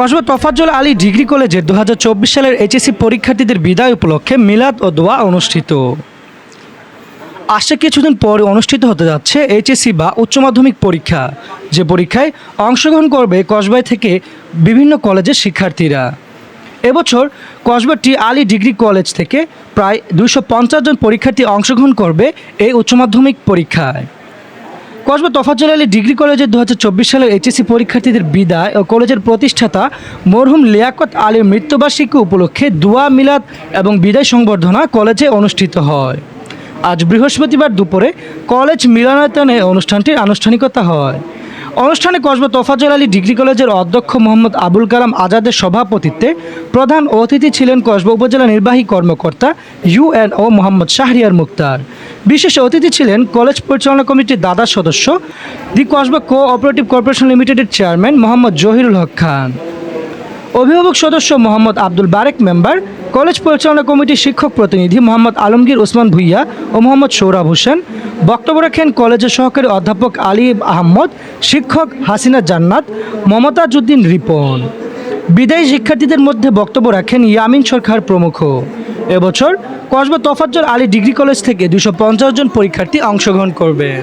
Kasba Tofazzal Ali degree কলেজের দু সালের এইচএসসি পরীক্ষার্থীদের বিদায় উপলক্ষে মিলাদ ও দোয়া অনুষ্ঠিত। আসছে কিছুদিন পরে অনুষ্ঠিত হতে যাচ্ছে এইচএসসি বা উচ্চ মাধ্যমিক পরীক্ষা, যে পরীক্ষায় অংশগ্রহণ করবে কসবাই থেকে বিভিন্ন কলেজের শিক্ষার্থীরা। এবছর কসবা টি আলী ডিগ্রি কলেজ থেকে প্রায় দুশো জন পরীক্ষার্থী অংশগ্রহণ করবে এই উচ্চ মাধ্যমিক পরীক্ষায়। কসবা তফাজ্জল আলী ডিগ্রি কলেজের দু হাজার চব্বিশ সালের এইচএসসি পরীক্ষার্থীদের বিদায় ও কলেজের প্রতিষ্ঠাতা মরহুম লিয়াকত আলীর মৃত্যুবার্ষিকী উপলক্ষে দুয়া মিলাদ এবং বিদায় সংবর্ধনা কলেজে অনুষ্ঠিত হয়। আজ বৃহস্পতিবার দুপুরে কলেজ মিলনায়তনে অনুষ্ঠানটির আনুষ্ঠানিকতা হয়। অনুষ্ঠানে কসবা তোফাজল আলী ডিগ্রি কলেজের অধ্যক্ষ মোহাম্মদ আবুল কালাম আজাদের সভাপতিত্বে প্রধান অতিথি ছিলেন কসবা উপজেলা নির্বাহী কর্মকর্তা ইউএনও মোহাম্মদ শাহরিয়ার মুক্তার। বিশেষ অতিথি ছিলেন কলেজ পরিচালনা কমিটির দাদা সদস্য the Kasba cooperative corporation লিমিটেডের চেয়ারম্যান মোহাম্মদ জহিরুল হক খান। অভিভাবক সদস্য মোহাম্মদ আব্দুল বারেক মেম্বার, কলেজ পরিচালনা কমিটির শিক্ষক প্রতিনিধি মোহাম্মদ আলমগীর ওসমান ভুইয়া ও মোহাম্মদ সৌরভ হোসেন বক্তব্য রাখেন কলেজের সহকারী অধ্যাপক আলী আহমদ, শিক্ষক হাসিনা জান্নাত, মমতাজউদ্দিন রিপন। বিদায়ী শিক্ষার্থীদের মধ্যে বক্তব্য রাখেন ইয়ামিন সরকার প্রমুখ। এবছর কসবা তফাজ্জল আলী ডিগ্রি কলেজ থেকে দুশো জন পরীক্ষার্থী অংশগ্রহণ করবেন।